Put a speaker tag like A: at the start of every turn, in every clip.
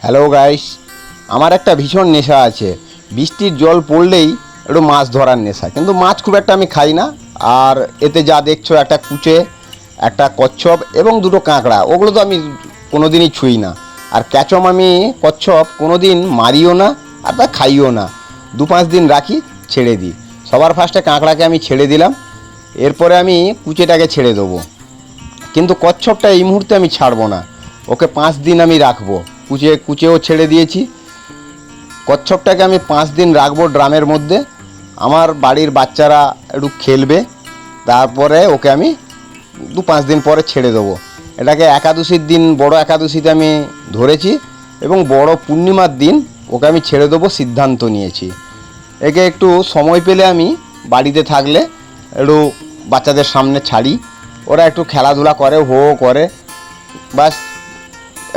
A: Hello guys আমার একটা ভীষণ নেশা আছে। বৃষ্টির জল পড়লেই একটু মাছ ধরার নেশা। কিন্তু মাছ খুব একটা আমি খাই না। আর এতে যা দেখছ, একটা কুচে, একটা কচ্ছপ এবং দুটো কাঁকড়া। ওগুলো তো আমি কোনোদিনই ছুঁই না। আর ক্যাচম আমি, কচ্ছপ কোনোদিন মারিও না আর তা খাইও না। দু পাঁচ দিন রাখি, ছেড়ে দিই। সবার ফার্স্টে কাঁকড়াকে আমি ছেড়ে দিলাম। এরপরে আমি কুচেটাকে ছেড়ে দেবো। কিন্তু কচ্ছপটা এই মুহূর্তে আমি ছাড়বো না। ওকে পাঁচ দিন আমি রাখব। কুচে কুচেও ছেড়ে দিয়েছি। কচ্ছপটাকে আমি পাঁচ দিন রাখব ড্রামের মধ্যে। আমার বাড়ির বাচ্চারা একটু খেলবে। তারপরে ওকে আমি দু পাঁচ দিন পরে ছেড়ে দেবো। এটাকে একাদশীর দিন, বড় একাদশীতে আমি ধরেছি এবং বড় পূর্ণিমার দিন ওকে আমি ছেড়ে দেবো সিদ্ধান্ত নিয়েছি। একে একটু সময় পেলে আমি বাড়িতে থাকলে একটু বাচ্চাদের সামনে ছাড়ি। ওরা একটু খেলাধুলা করে হো করে। বাস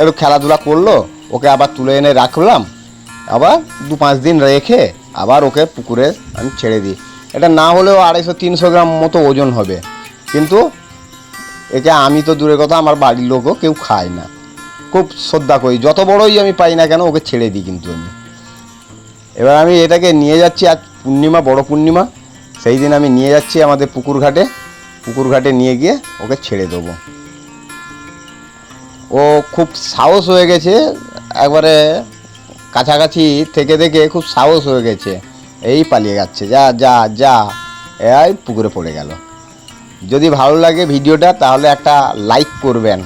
A: একটু খেলাধুলা করল, ওকে আবার তুলে এনে রাখলাম। আবার দু পাঁচ দিন রেখে আবার ওকে পুকুরে আমি ছেড়ে দিই। এটা না হলেও আড়াইশো তিনশো গ্রাম মতো ওজন হবে। কিন্তু একে আমি তো দূরের কথা, আমার বাড়ির লোকও কেউ খায় না। খুব শ্রদ্ধা করি। যত বড়ই আমি পাই না কেন, ওকে ছেড়ে দিই কিন্তু আমি। এবার আমি এটাকে নিয়ে যাচ্ছি আজ পূর্ণিমা, বড় পূর্ণিমা। সেই দিন আমি নিয়ে যাচ্ছি আমাদের পুকুর ঘাটে পুকুর ঘাটে নিয়ে গিয়ে ওকে ছেড়ে দেবো। ও খুব সাহস হয়ে গেছে, একবারে কাছাকাছি থেকে থেকে খুব সাহস হয়ে গেছে। এই পালিয়ে যাচ্ছে, যা যা যা। এই পুকুরে পড়ে গেল। যদি ভালো লাগে ভিডিওটা, তাহলে একটা লাইক করবেন।